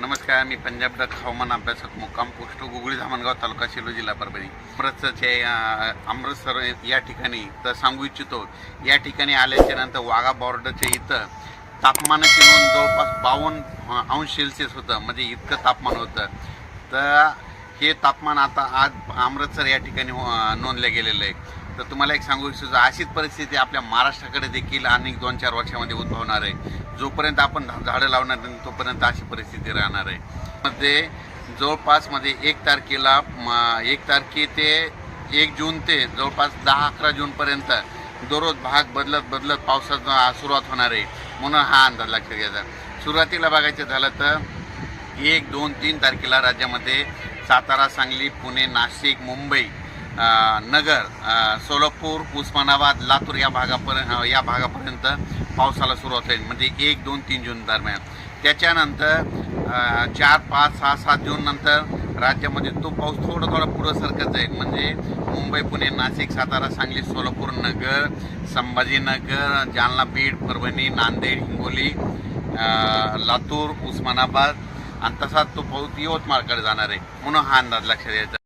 नमस्कार मी पंजाब डक हवामान अभ्यासक मुक्काम पोस्ट गुगळी धामणगाव तालुका सेलू जिल्हा परभणी. अमृतसरचे अमृतसर या ठिकाणी तर सांगू इच्छितो या ठिकाणी आल्याच्यानंतर वाघा बॉर्डरच्या इथं तापमानाची नोंद जवळपास बावन्न अंश सेल्सिअस होतं म्हणजे इतकं तापमान होतं. तर हे तापमान आता आज अमृतसर या ठिकाणी नोंदलं गेलेलं आहे. तर तुम्हाला एक सांगू इच्छितो अशीच परिस्थिती आपल्या महाराष्ट्राकडे देखील अनेक दोन चार वर्षामध्ये उद्भवणार आहे. जोपर्यंत आपण झाडं लावणार नाही तोपर्यंत अशी परिस्थिती राहणार आहे. मध्ये जवळपासमध्ये एक तारखेला एक तारखे ते एक जून ते जवळपास दहा अकरा जूनपर्यंत दररोज भाग बदलत बदलत पावसाचा सुरुवात होणार आहे म्हणून हा अंदाज लक्षात घ्यायचा. सुरुवातीला बघायचं झालं तर एक दोन तीन तारखेला राज्यामध्ये सातारा सांगली पुणे नाशिक मुंबई नगर सोलापूर उस्मानाबाद लातूर या भागापर्यंत या भागापर्यंत पावसाला सुरुवात होईल. म्हणजे एक दोन तीन जून दरम्यान. त्याच्यानंतर चार पाच सहा सात जून नंतर राज्यामध्ये तो पाऊस थोडा थोडा पुढं सरकत जाईल. म्हणजे मुंबई पुणे नाशिक सातारा सांगली सोलापूर नगर संभाजीनगर जालना बीड परभणी नांदेड हिंगोली लातूर उस्मानाबाद. आणि तसाच तो पाऊस यवतमाळकडे जाणार आहे. म्हणून हा अंदाज लक्षात द्यायचा